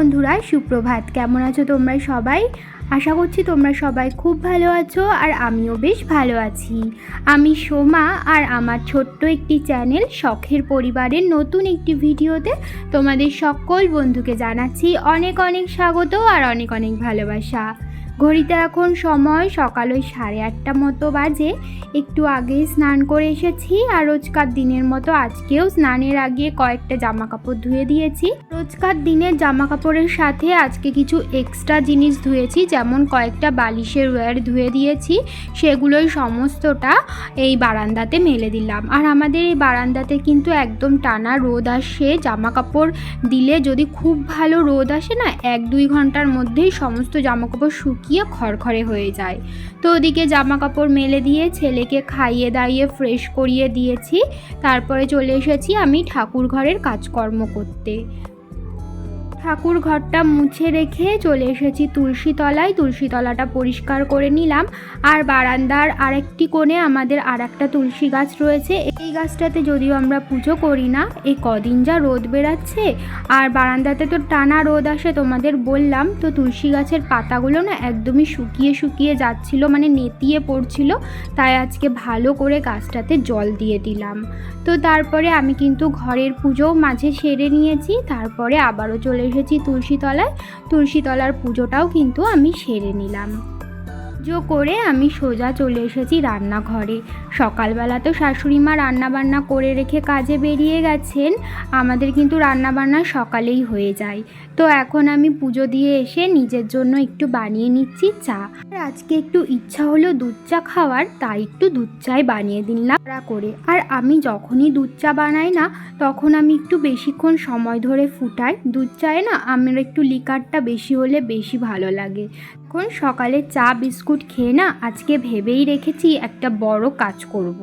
বন্ধুরা, সুপ্রভাত। কেমন আছো তোমরা সবাই? আশা করছি তোমরা সবাই খুব ভালো আছো আর আমিও বেশ ভালো আছি। আমি সোমা আর আমার ছোট্ট একটি চ্যানেল শখের পরিবারের নতুন একটি ভিডিওতে তোমাদের সকল বন্ধুকে জানাচ্ছি অনেক অনেক স্বাগত আর অনেক অনেক ভালোবাসা। ঘড়িতে এখন সময় সকাল ওই সাড়ে আটটা মতো বাজে। একটু আগে স্নান করে এসেছি আর রোজকার দিনের মতো আজকেও স্নানের আগে কয়েকটা জামা কাপড় ধুয়ে দিয়েছি। রোজকার দিনের জামা কাপড়ের সাথে আজকে কিছু এক্সট্রা জিনিস ধুয়েছি, যেমন কয়েকটা বালিশের ওয়্যার ধুয়ে দিয়েছি, সেগুলোই সমস্তটা এই বারান্দাতে মেলে দিলাম। আর আমাদের এই বারান্দাতে কিন্তু একদম টানা রোদ আসে জামা কাপড় দিলে যদি খুব ভালো রোদ আসে না, এক দুই ঘণ্টার মধ্যেই সমস্ত জামা কাপড় শুকিয়ে খড়খড়ে হয়ে যায়। তো ওদিকে জামা কাপড় মেলে দিয়ে ছেলেকে খাইয়ে দাইয়ে ফ্রেশ করিয়ে দিয়েছি। তারপরে চলে এসেছি আমি ঠাকুর ঘরের কাজকর্ম করতে। ঠাকুর ঘরটা মুছে রেখে চলে এসেছি তুলসী তলায় তুলসী তলাটা পরিষ্কার করে নিলাম। আর বারান্দার আরেকটি কোণে আমাদের আর একটা তুলসী গাছ রয়েছে। এই গাছটাতে যদিও আমরা পুজো করি না, এই কদিন যা রোদ বেরাচ্ছে আর বারান্দাতে তো টানা রোদ আসে তোমাদের বললাম, তো তুলসী গাছের পাতাগুলো না একদমই শুকিয়ে শুকিয়ে যাচ্ছিল মানে নেতিয়ে পড়ছিল। তাই আজকে ভালো করে গাছটাতে জল দিয়ে দিলাম। তো তারপরে আমি কিন্তু ঘরের পুজোও মাঝে সেরে নিয়েছি, তারপরে আবারও চলে এসেছি তুলসীতলায়। তুলসীতলার পুজোটাও কিন্তু আমি সেরে নিলাম। পুজো করে আমি সোজা চলে এসেছি রান্নাঘরে। সকালবেলা তো শাশুড়ি মা রান্নাবান্না করে রেখে কাজে বেরিয়ে গেছেন, আমাদের কিন্তু রান্নাবান্না সকালেই হয়ে যায়। তো এখন আমি পুজো দিয়ে এসে নিজের জন্য একটু বানিয়ে নিচ্ছি চা। আর আজকে একটু ইচ্ছা হলো দুধ চা খাওয়ার, তাই একটু দুধ চাই বানিয়ে দিলাম করে। আর আমি যখনই দুধ চা বানাই না, তখন আমি একটু বেশিক্ষণ সময় ধরে ফুটাই। দুধ চায়ে না, আমার একটু লিকারটা বেশি হলে বেশি ভালো লাগে। এখন সকালে চা, বিস্কুট খেয়ে না আজকে ভেবেই রেখেছি একটা বড় কাজ করব।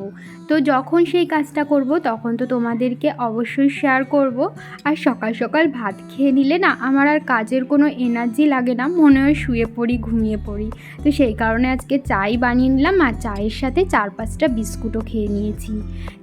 তো যখন সেই কাজটা করব তখন তো তোমাদেরকে অবশ্যই শেয়ার করব। আর সকাল সকাল ভাত খেয়ে নিলে না আমার আর কাজের কোনো এনার্জি লাগে না, মনে হয় শুয়ে পড়ি, ঘুমিয়ে পড়ি। তো সেই কারণে আজকে চাই বানিয়ে নিলাম আর চায়ের সাথে চার পাঁচটা বিস্কুটও খেয়ে নিয়েছি।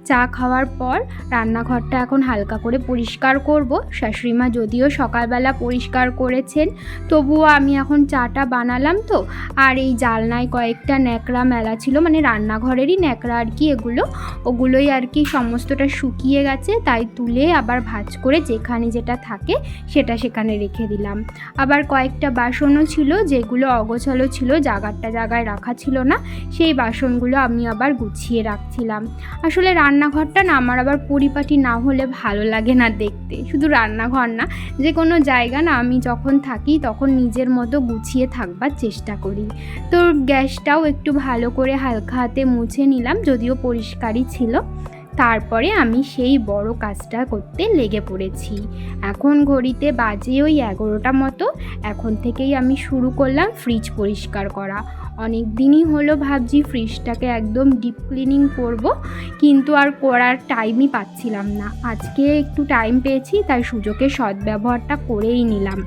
চা খাওয়ার পর রান্নাঘরটা এখন হালকা করে পরিষ্কার করব। শাশুড়িমা যদিও সকালবেলা পরিষ্কার করেছেন, তবুও আমি এখন চাটা বানালাম তো। আর এই জালনায় কয়েকটা ন্যাকড়া মেলা ছিল মানে রান্নাঘরেরই ন্যাকড়া আর কি এগুলো। ওগুলোই আর কি সমস্তটা শুকিয়ে গেছে, তাই তুলে আবার ভাজ করে যেখানে যেটা থাকে সেটা সেখানে রেখে দিলাম। আবার কয়েকটা বাসনও ছিল, যেগুলো অগোছালো ছিল, জাগারটা জায়গায় রাখা ছিল না, সেই বাসনগুলো আমি আবার গুছিয়ে রাখছিলাম। আসলে রান্নাঘরটা না, আমার আবার পরিপাটি না হলে ভালো লাগে না দেখতে। শুধু রান্নাঘর না যে কোনো জায়গা না, আমি যখন থাকি তখন নিজের মতো গুছিয়ে থাকবার চেষ্টা করি। তো গ্যাসটাও একটু ভালো করে হালকা হাতে মুছে নিলাম, যদিও পরিষ্কারই ছিল। তারপরে আমি সেই বড় কাজটা করতে লেগে পড়েছি। এখন ঘড়িতে বাজে ওই এগারোটা মতো, এখন থেকেই আমি শুরু করলাম ফ্রিজ পরিষ্কার করা। অনেক দিনই হলো ভাবছি ফ্রিজটাকে একদম ডিপ ক্লিনিং করব, কিন্তু আর করার টাইমই পাচ্ছিলাম না। আজকে একটু টাইম পেয়েছি, তাই সুযোগের সদ্ব্যবহারটা করেই নিলাম।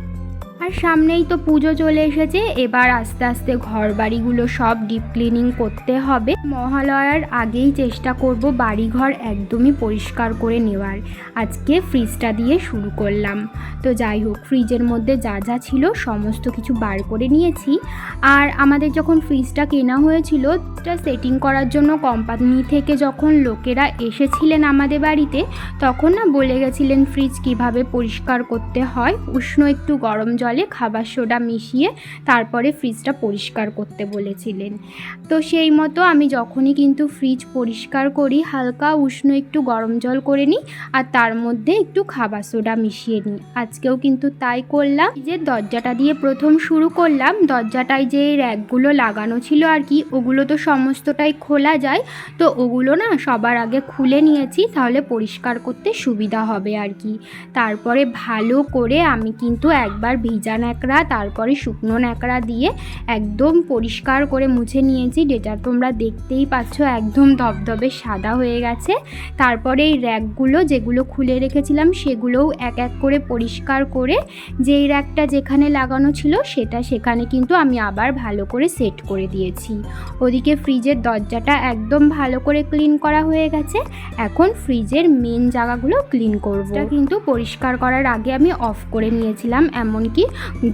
আর সামনেই তো পুজো চলে এসেছে। এবার আস্তে আস্তে ঘর বাড়িগুলো সব ডিপ ক্লিনিং করতে হবে। মহালয়ার আগেই চেষ্টা করব বাড়িঘর একদমই পরিষ্কার করে নেওয়ার। আজকে ফ্রিজটা দিয়ে শুরু করলাম। তো যাই হোক ফ্রিজের মধ্যে যা যা ছিল সমস্ত কিছু বার করে নিয়েছি। আর আমাদের যখন ফ্রিজটা কেনা হয়েছিল এটা সেটিং করার জন্য কোম্পানি থেকে যখন লোকেরা এসেছিলেন আমাদের বাড়িতে, তখন না বলে গেছিলেন ফ্রিজ কীভাবে পরিষ্কার করতে হয়? উষ্ণ একটু গরম জলে খাবার সোডা মিশিয়ে তারপরে ফ্রিজটা পরিষ্কার করতে বলেছিলেন। তো সেই মতো আমি যখনই কিন্তু ফ্রিজ পরিষ্কার করি, হালকা উষ্ণ একটু গরম জল করে নিই আর তার মধ্যে একটু খাবার সোডা মিশিয়ে নিই। আজকেও কিন্তু তাই করলাম। যে দরজাটা দিয়ে প্রথম শুরু করলাম, দরজাটায় যে র্যাকগুলো লাগানো ছিল আর কি, ওগুলো তো সমস্তটাই খোলা যায়। তো ওগুলো না সবার আগে খুলে নিয়েছি, তাহলে পরিষ্কার করতে সুবিধা হবে আর কি। তারপরে ভালো করে আমি কিন্তু একবার ভিজা ভিজা ন্যাকড়া তারপরে শুকনো ন্যাকড়া দিয়ে একদম পরিষ্কার করে মুছে নিয়েছি। যেটা তোমরা দেখতেই পাচ্ছ, একদম ধবধবে সাদা হয়ে গেছে। তারপরে এই র্যাকগুলো যেগুলো খুলে রেখেছিলাম, সেগুলোও এক এক করে পরিষ্কার করে যেই র্যাকটা যেখানে লাগানো ছিল, সেটা সেখানে কিন্তু আমি আবার ভালো করে সেট করে দিয়েছি। ওদিকে ফ্রিজের দরজাটা একদম ভালো করে ক্লিন করা হয়ে গেছে। এখন ফ্রিজের মেন জায়গাগুলো ক্লিন করব। কিন্তু পরিষ্কার করার আগে আমি অফ করে নিয়েছিলাম, এমনকি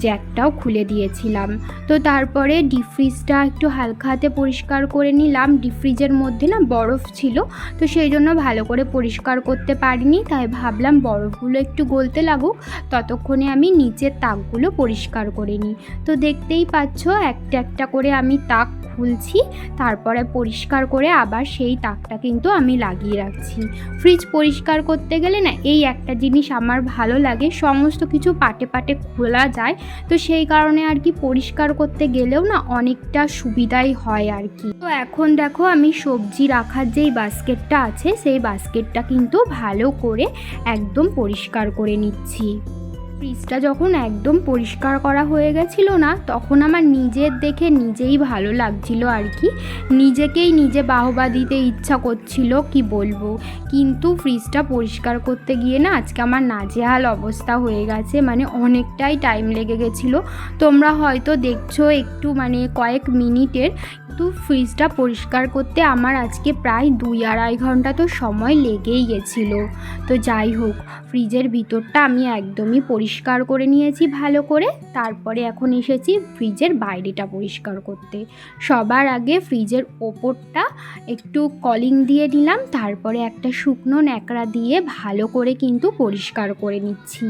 জ্যাকটাও খুলে দিয়েছিলাম। তো তারপরে ডিপ ফ্রিজটা একটু হালকা হাতে পরিষ্কার করে নিলাম। ডিপ ফ্রিজের মধ্যে না বরফ ছিল, তো সেই জন্য ভালো করে পরিষ্কার করতে পারিনি। তাই ভাবলাম বরফগুলো একটু গলতে লাগুক, ততক্ষণে আমি নিচের তাকগুলো পরিষ্কার করে নিই। তো দেখতেই পাচ্ছ, একটা একটা করে আমি তাক খুলছি, তারপরে পরিষ্কার করে আবার সেই তাকটা কিন্তু আমি লাগিয়ে রাখছি। ফ্রিজ পরিষ্কার করতে গেলে না এই একটা জিনিস আমার ভালো লাগে। সমস্ত কিছু পাটে পাটে খোলা যায়। তো সেই কারণে আর কি পরিষ্কার করতে গেলেও না অনেকটা সুবিধাই হয় আর কি। তো এখন দেখো আমি সবজি রাখার যেই বাস্কেটটা আছে, সেই বাস্কেটটা কিন্তু ভালো করে একদম পরিষ্কার করে নিচ্ছি। ফ্রিজটা যখন একদম পরিষ্কার করা হয়ে গেছিল না, তখন আমার নিজের দেখে নিজেই ভালো লাগছিল আর কি। নিজেকেই নিজে বাহবা দিতে ইচ্ছা করছিল, কি বলব? কিন্তু ফ্রিজটা পরিষ্কার করতে গিয়ে না, আজকে আমার নাজেহাল অবস্থা হয়ে গেছে মানে অনেকটাই টাইম লেগে গেছিল। তোমরা হয়তো দেখছ একটু মানে কয়েক মিনিটের, কিন্তু ফ্রিজটা পরিষ্কার করতে আমার আজকে প্রায় দুই আড়াই ঘণ্টা তো সময় লেগেই গেছিল। তো যাই হোক ফ্রিজের ভিতরটা আমি একদমই পরিষ্কার করে নিয়েছি ভালো করে। তারপরে এখন এসেছি ফ্রিজের বাইরেটা পরিষ্কার করতে। সবার আগে ফ্রিজের ওপরটা একটু কলিং দিয়ে নিলাম, তারপরে একটা শুকনো ন্যাকড়া দিয়ে ভালো করে কিন্তু পরিষ্কার করে নিচ্ছি।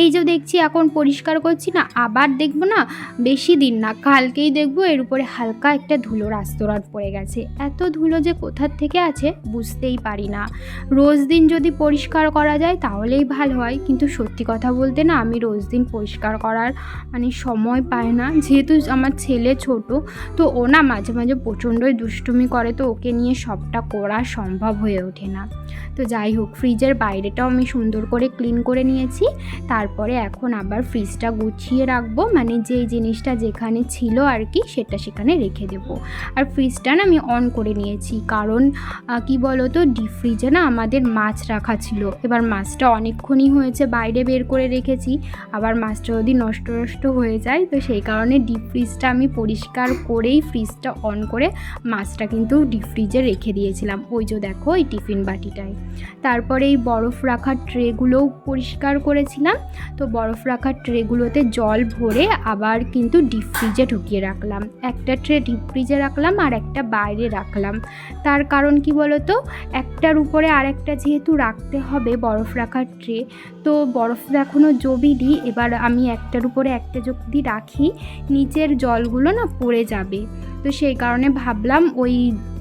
এই যে দেখছি এখন পরিষ্কার করছি না, আবার দেখব না, বেশি দিন না, কালকেই দেখব, এর উপরে হালকা একটা ধুলোর আস্তরণ পড়ে গেছে। এত ধুলো যে কোথার থেকে আছে বুঝতেই পারি না। রোজ দিন যদি পরিষ্কার করা যায় তাহলেই ভালো হয়, কিন্তু সত্যি কথা বলতে না আমি রোজ দিন পরিষ্কার করার মানে সময় পায় না। যেহেতু আমার ছেলে ছোট, তো ও না মাঝে মাঝে প্রচণ্ডই দুষ্টুমি করে, তো ওকে নিয়ে সবটা করা সম্ভব হয়ে ওঠে না। তো যাই হোক, ফ্রিজের বাইরেটাও আমি সুন্দর করে ক্লিন করে নিয়েছি। তারপরে এখন আবার ফ্রিজটা গুছিয়ে রাখব মানে যেই জিনিসটা যেখানে ছিল আর কি, সেটা সেখানে রেখে দেবো। আর ফ্রিজটা না আমি অন করে নিয়েছি, কারণ কি বলো তো ডিপ ফ্রিজে না আমাদের মাছ রাখা ছিল। এবার মাছটা অনেকক্ষণই হয়েছে, বাইরে বের করে রেখেছি, আবার মাছটা যদি নষ্ট নষ্ট হয়ে যায়, তো সেই কারণে ডিপ ফ্রিজটা আমি পরিষ্কার করেই ফ্রিজটা অন করে মাছটা কিন্তু ডিপ ফ্রিজে রেখে দিয়েছিলাম। ওই যে দেখো এই টিফিন বাটিটায় তারপরে এই বরফ রাখার ট্রেগুলোও পরিষ্কার করেছিলাম। তো বরফ রাখার ট্রেগুলোতে জল ভরে আবার কিন্তু ডিপ ফ্রিজে ঢুকিয়ে রাখলাম। একটা ট্রে ডিপ ফ্রিজে রাখলাম আর একটা বাইরে রাখলাম। তার কারণ কি বলতো? একটার উপরে আরেকটা যেহেতু রাখতে হবে বরফ রাখার ট্রে, তো বরফ এখনও জবিনি এবার আমি একটার উপরে একটা যদি রাখি, নিচের জলগুলো না পড়ে যাবে। তো সেই কারণে ভাবলাম ওই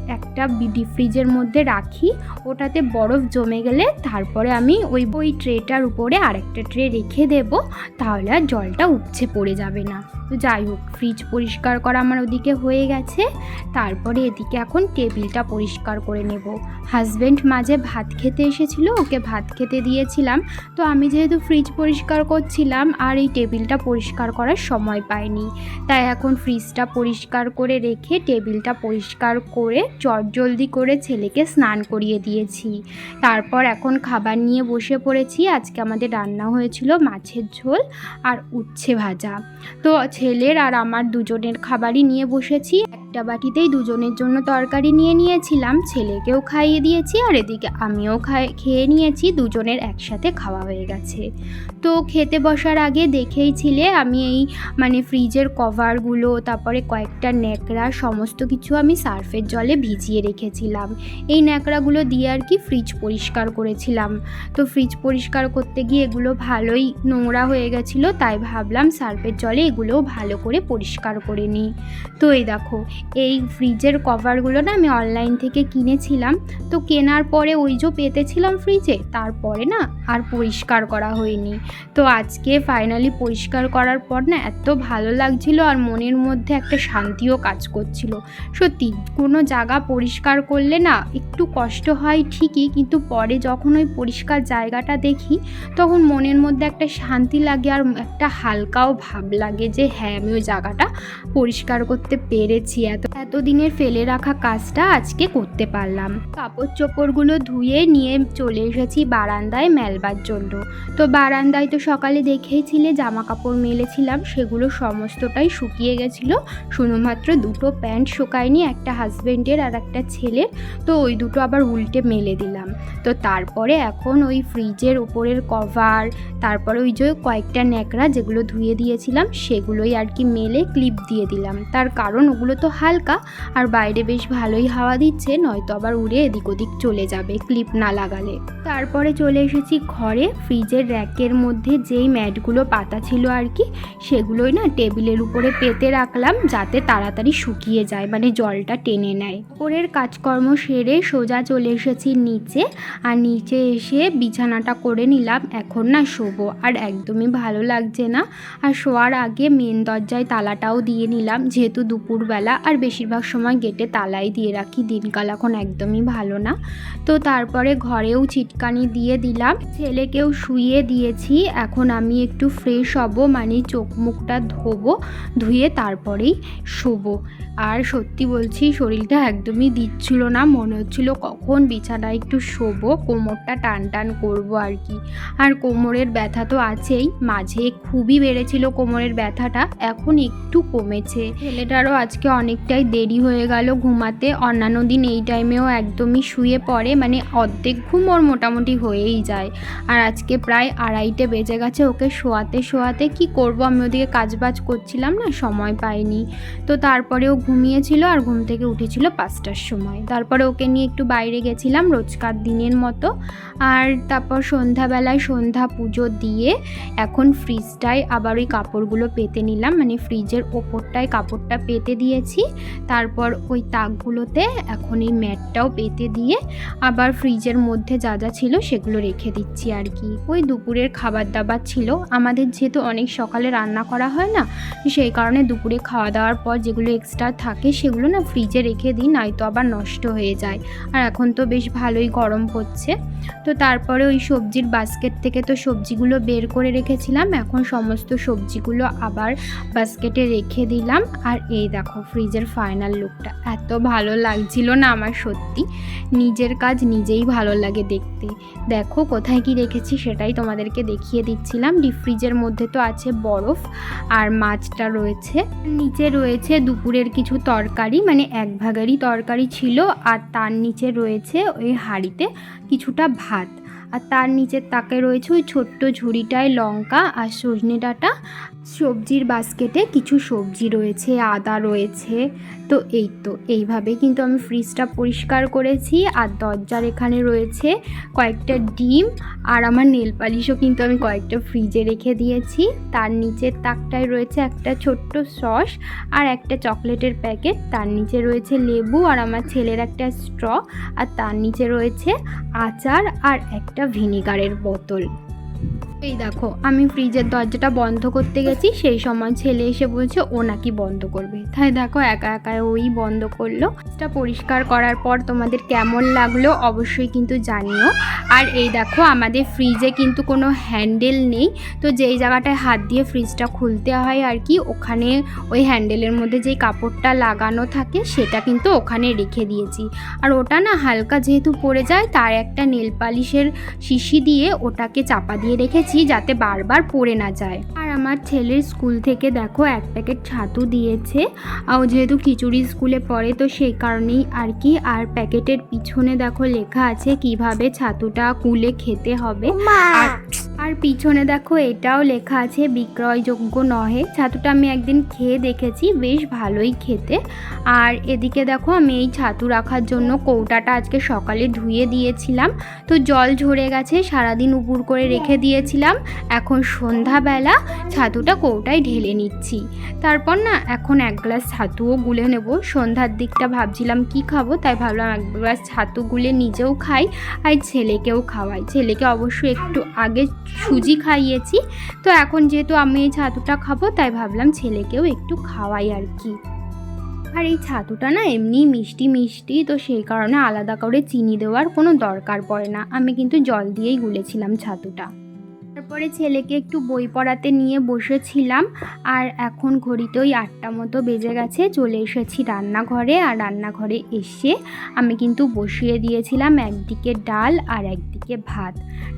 একটা বিডি ফ্রিজের মধ্যে রাখি, ওটাতে বরফ জমে গেলে তারপরে আমি ওই ওই ট্রেটার উপরে আরেকটা ট্রে রেখে দেব, তাহলে আর জলটা উপচে পড়ে যাবে না। তো যাই হোক ফ্রিজ পরিষ্কার করা আমার ওদিকে হয়ে গেছে। তারপরে এদিকে এখন টেবিলটা পরিষ্কার করে নেব। হাজব্যান্ড মাঝে ভাত খেতে এসেছিল, ওকে ভাত খেতে দিয়েছিলাম। তো আমি যেহেতু ফ্রিজ পরিষ্কার করছিলাম, আর এই টেবিলটা পরিষ্কার করার সময় পাইনি। তাই এখন ফ্রিজটা পরিষ্কার করে রেখে টেবিলটা পরিষ্কার করে জলদি করে ছেলেকে স্নান করিয়ে দিয়েছি। তারপর এখন খাবার নিয়ে বসে পড়েছি। আজকে আমাদের রান্না হয়েছিল মাছের ঝোল আর উচ্ছে ভাজা। তো ছেলের আর আমার দুজনের খাবারই নিয়ে বসেছি। একটা বাটিতেই দুজনের জন্য তরকারি নিয়ে নিয়েছিলাম। ছেলেকেও খাইয়ে দিয়েছি আর এদিকে আমিও খেয়ে নিয়েছি, দুজনের একসাথে খাওয়া হয়ে গেছে। তো খেতে বসার আগে দেখেই ছিলে আমি এই মানে ফ্রিজের কভারগুলো, তারপরে কয়েকটা ন্যাকড়া, সমস্ত কিছু আমি সার্ফের জলে ভিজিয়ে রেখেছিলাম। এই ন্যাকড়াগুলো দিয়ে আর কি ফ্রিজ পরিষ্কার করেছিলাম। তো ফ্রিজ পরিষ্কার করতে গিয়ে এগুলো ভালোই নোংরা হয়ে গেছিল, তাই ভাবলাম সার্ফের জলে এগুলোও ভালো করে পরিষ্কার করে নিই। তো এই দেখো এই ফ্রিজের কভারগুলো না আমি অনলাইন থেকে কিনেছিলাম। তো কেনার পরে ওই যে পেতেছিলাম ফ্রিজে তারপরে না আর পরিষ্কার করা হয়নি। তো আজকে ফাইনালি পরিষ্কার করার পর না এত ভালো লাগছিল আর মনের মধ্যে একটা শান্তিও কাজ করছিল। সত্যি, কোনো জায়গা পরিষ্কার করলে না একটু কষ্ট হয় ঠিকই, কিন্তু পরে যখন ওই পরিষ্কার জায়গাটা দেখি, তখন মনের মধ্যে একটা শান্তি লাগে আর একটা হালকাও ভাব লাগে যে হ্যাঁ আমি ওই জায়গাটা পরিষ্কার করতে পেরেছি এত, এতদিনের ফেলে রাখা কাজটা আজকে করতে পারলাম। কাপড় চোপড়গুলো ধুয়ে নিয়ে চলে এসেছি বারান্দায় মেলবার জন্য। তো বারান্দায় তো সকালে দেখেইছিলে জামা কাপড় মেলেছিলাম, সেগুলো সমস্তটাই শুকিয়ে গেছিল। শুধুমাত্র দুটো প্যান্ট শুকায়নি, একটা হাজবেন্ডের আর একটা ছেলের। তো ওই দুটো আবার উল্টে মেলে দিলাম। তো তারপরে এখন ওই ফ্রিজের উপরের কভার, তারপরে ওই যে কয়েকটা ন্যাকড়া যেগুলো ধুয়ে দিয়েছিলাম, সেগুলোই আর কি মেলে ক্লিপ দিয়ে দিলাম। তার কারণ ওগুলো তো হালকা আর বাইরে বেশ ভালোই হাওয়া দিচ্ছে, নয়তো আবার উড়ে এদিক ওদিক চলে যাবে, ক্লিপ না লাগালে। তারপরে চলে এসেছি ঘরে, ফ্রিজের র্যাকের মধ্যে যেই ম্যাটগুলো পাতা ছিল আর কি, সেগুলোই না টেবিলের উপরে পেতে রাখলাম, যাতে তাড়াতাড়ি শুকিয়ে যায় মানে জলটা টেনে নেয়। ওপরের কাজকর্ম সেরে সোজা চলে এসেছি নিচে, আর নিচে এসে বিছানাটা করে নিলাম, এখন না শোবো, আর একদমই ভালো লাগছে না। আর শোয়ার আগে মেন দরজায় তালাটাও দিয়ে নিলাম, যেহেতু দুপুরবেলা আর বেশিরভাগ সময় গেটে তালাই দিয়ে রাখি, দিনকাল এখন একদমই ভালো না। তো তারপরে ঘরেও ছিটকানি দিয়ে দিলাম। ছেলেকেও শুইয়ে দিয়েছি, এখন আমি একটু ফ্রেশ হব মানে চোখ মুখটা ধোবো, ধুয়ে তারপরেই শোবো। আর সত্যি বলছি, শরীরটা একদমই দিচ্ছিল না, মনে হচ্ছিল কখন বিছানায় একটু শোবো, কোমরটা টান টান করব আর কি। আর কোমরের ব্যথা তো আছেই, মাঝে খুবই বেড়েছিল কোমরের ব্যথাটা, এখন একটু কমেছে। ছেলেটারও আজকে অনেকটাই দেরি হয়ে গেল ঘুমাতে। অন্যান্য দিন এই টাইমেও একদমই শুয়ে পড়ে মানে অর্ধেক ঘুম ওর মোটামুটি হয়েই যায়। আর আজকে প্রায় আড়াইটে বেজে গেছে ওকে শোয়াতে শোয়াতে। কি করব? আমি ওদিকে কাজবাজ করছিলাম না, সময় পাইনি। তো তারপরে ও ঘুমিয়েছিল আর ঘুম থেকে উঠেছিল পাঁচটার সময়। তারপরে ওকে নিয়ে একটু বাইরে গেছিলাম রোজকার দিনের মতো। আর তারপর সন্ধ্যাবেলায় সন্ধ্যা পুজো দিয়ে এখন ফ্রিজটায় আবার ওই কাপড়গুলো পেতে নিলাম। মানে ফ্রিজের ওপরটায় কাপড়টা পেতে দিয়েছি। তারপর ওই তাকগুলোতে এখন এই ম্যাটটাও পেতে দিয়ে আবার ফ্রিজের মধ্যে যা যা ছিল সেগুলো রেখে দিচ্ছি আর কি। ওই দুপুরের খাবার দাবার ছিল। আমাদের যেহেতু অনেক সকালে রান্না করা হয় না, সেই কারণে দুপুরে খাওয়া দাওয়ার পর যেগুলো এক্সট্রা থাকে সেগুলো না ফ্রিজে রেখে দিই, নয়তো আবার নষ্ট হয়ে যায়। আর এখন তো বেশ ভালোই গরম পড়ছে। তো তারপরে ওই সবজির বাস্কেট থেকে তো সবজিগুলো বের করে রেখেছিলাম। এখন সমস্ত সবজিগুলো আবার বাস্কেটে রেখে দিলাম। আর এই দেখো ফ্রিজের ফাইনাল লুকটা এত ভালো লাগছিল না আমার সত্যি। নিজের কাজ নিজেই ভালো লাগে দেখতে। দেখো কোথায় কি রেখেছি সেটাই তোমাদেরকে দেখিয়ে দিচ্ছিলাম। ডিপ ফ্রিজের মধ্যে তো আছে বরফ আর মাছটা রয়েছে। নিচে রয়েছে দুপুরের কিছু তরকারি মানে এক ভাগেরই তরকারি ছিল আর তার নিচে রয়েছে ওই হাঁড়িতে কিছুটা ভাত। আর তার নিচের তাকে রয়েছে ওই ছোট্ট ঝুড়িটায় লঙ্কা আর সজনে ডাঁটা। সবজির বাস্কেটে কিছু সবজি রয়েছে, আদা রয়েছে। তো এই তো, এইভাবে কিন্তু আমি ফ্রিজটা পরিষ্কার করেছি আর দরজার এখানে রয়েছে কয়েকটা ডিম আর আমার নেল পালিশও কিন্তু আমি কয়েকটা ফ্রিজে রেখে দিয়েছি। তার নিচের তাকটায় রয়েছে একটা ছোট্ট সস আর একটা চকলেটের প্যাকেট তার নিচে রয়েছে লেবু আর আমার ছেলের একটা স্ট্র আর তার নিচে রয়েছে আচার আর একটা ভিনিগারের বোতল। এই দেখো, আমি ফ্রিজের দরজাটা বন্ধ করতে গেছি, সেই সময় ছেলে এসে বলছে, ও নাকি বন্ধ করবে। তাই দেখো, একা একা ওই বন্ধ করল। এটা পরিষ্কার করার পর তোমাদের কেমন লাগল অবশ্যই কিন্তু জানিও। আর এই দেখো, আমাদের ফ্রিজে কিন্তু কোনো হ্যান্ডেল নেই। তো যেই জায়গাটায় হাত দিয়ে ফ্রিজটা খুলতে হয় আর কি, ওখানে ওই হ্যান্ডেলের মধ্যে যেই কাপড়টা লাগানো থাকে, সেটা কিন্তু ওখানে রেখে দিয়েছি। আর ওটা না হালকা যেহেতু পড়ে যায়, তার একটা নেল পালিশের শিশি দিয়ে ওটাকে চাপা দিয়ে রেখেছি। যাতে বারবার পড়ে না যায়। আর আমার ছেলের স্কুল থেকে দেখো এক প্যাকেট ছাতু দিয়েছে। আর ও যেহেতু খিচুড়ি স্কুলে পড়ে তো সেই কারণেই আর কি। আর প্যাকেটের পিছনে দেখো লেখা আছে কীভাবে ছাতুটা কুলে খেতে হবে। আর আর পিছনে দেখো এটাও লেখা আছে, বিক্রয়যোগ্য নহে। ছাতুটা আমি একদিন খেয়ে দেখেছি, বেশ ভালোই খেতে। আর এদিকে দেখো আমি এই ছাতু রাখার জন্য কৌটাটা আজকে সকালে ধুয়ে দিয়েছিলাম। তো জল ঝরে গেছে, সারাদিন উপুর করে রেখে দিয়েছিলাম। এখন সন্ধ্যাবেলা ছাতুটা কৌটায় ঢেলে নিচ্ছি। তারপর না এখন এক গ্লাস ছাতুও গুলে নেব। সন্ধ্যার দিকটা ভাবছিলাম কি খাব, তাই ভাবলাম এক গ্লাস ছাতু গুলে নিজেও খাই, আর ছেলেকেও খাওয়াই। ছেলেকে অবশ্য একটু আগে সুজি খাইয়েছি। তো এখন যেহেতু আমি এই ছাতুটা খাব, তাই ভাবলাম ছেলেকেও একটু খাওয়াই আর কি। আর এই ছাতুটা না এমনি মিষ্টি মিষ্টি, তো সেই কারণে আলাদা করে চিনি দেওয়ার কোনো দরকার পড়ে না। আমি কিন্তু জল দিয়েই গুলেছিলাম ছাতুটা। তারপরে ছেলেকে একটু বই পড়াতে নিয়ে বসেছিলাম, আর এখন ঘড়িতে ওই আটটা মতো বেজে গেছে, চলে এসেছি রান্নাঘরে, আর রান্নাঘরে এসে আমি কিন্তু বসিয়ে দিয়েছিলাম একদিকে ডাল আর একদিকে ভাত।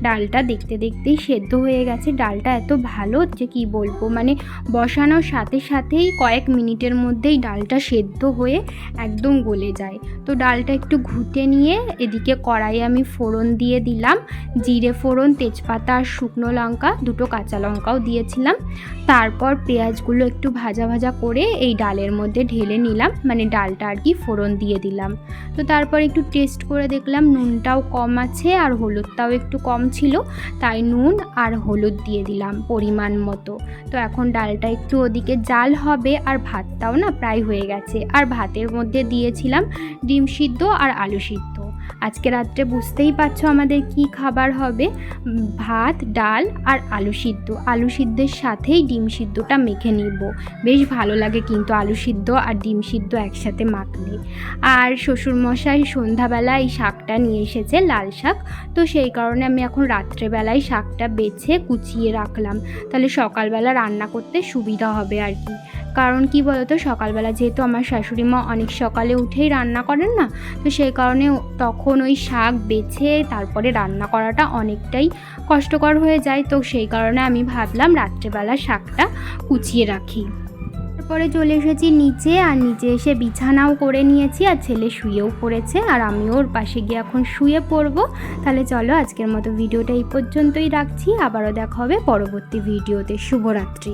ডালটা দেখতে দেখতেই সেদ্ধ হয়ে গেছে। ডালটা এত ভালো যে কি বলব মানে বসানোর সাথে সাথেই কয়েক মিনিটের মধ্যেই ডালটা সেদ্ধ হয়ে একদম গলে যায়। তো ডালটা একটু ঘুটে নিয়ে এদিকে কড়াইয়ে আমি ফোড়ন দিয়ে দিলাম, জিরে ফোড়ন, তেজপাতা আর শুকনো লঙ্কা, দুটো কাঁচা লঙ্কাও দিয়েছিলাম। তারপর পেঁয়াজগুলো একটু ভাজা ভাজা করে এই ডালের মধ্যে ঢেলে নিলাম। মানে ডালটা আর কি ফোড়ন দিয়ে দিলাম। তো তারপর একটু টেস্ট করে দেখলাম নুনটাও কম আছে আর হলুদটাও একটু কম ছিল। তাই নুন আর হলুদ দিয়ে দিলাম পরিমাণ মতো। তো এখন ডালটা একটু ওদিকে জাল হবে আর ভাতটাও না প্রায় হয়ে গেছে। আর ভাতের মধ্যে দিয়েছিলাম ডিম সিদ্ধ আর আলু সিদ্ধ। আজকে রাত্রে বুঝতেই পারছ আমাদের কি খাবার হবে? ভাত, ডাল আর আলু সিদ্ধ। আলু সিদ্ধের সাথেই ডিম সিদ্ধটা মেখে নিব। বেশ ভালো লাগে কিন্তু আলু সিদ্ধ আর ডিম সিদ্ধ একসাথে মাখলে। আর শ্বশুরমশাই সন্ধ্যাবেলা এই শাকটা নিয়ে এসেছে লাল শাক। তো সেই কারণে আমি এখন রাত্রেবেলায় শাকটা বেছে কুচিয়ে রাখলাম। তাহলে সকালবেলা রান্না করতে সুবিধা হবে আর কি। কারণ কি বলতো? সকালবেলা যেহেতু আমার শাশুড়ি মা অনেক সকালে উঠেই রান্না করেন না, তো সেই কারণে তখন ওই শাক বেছে তারপরে রান্না করাটা অনেকটাই কষ্টকর হয়ে যায়। তো সেই কারণে আমি ভাবলাম রাত্রেবেলা শাকটা কুচিয়ে রাখি। তারপরে চলে এসেছি নিচে আর নিচে এসে বিছানাও করে নিয়েছি আর ছেলে শুয়েও পড়েছে আর আমি ওর পাশে গিয়ে এখন শুয়ে পড়ব। তাহলে চলো আজকের মতো ভিডিওটা এই পর্যন্তই রাখছি। আবারও দেখা হবে পরবর্তী ভিডিওতে। শুভরাত্রি।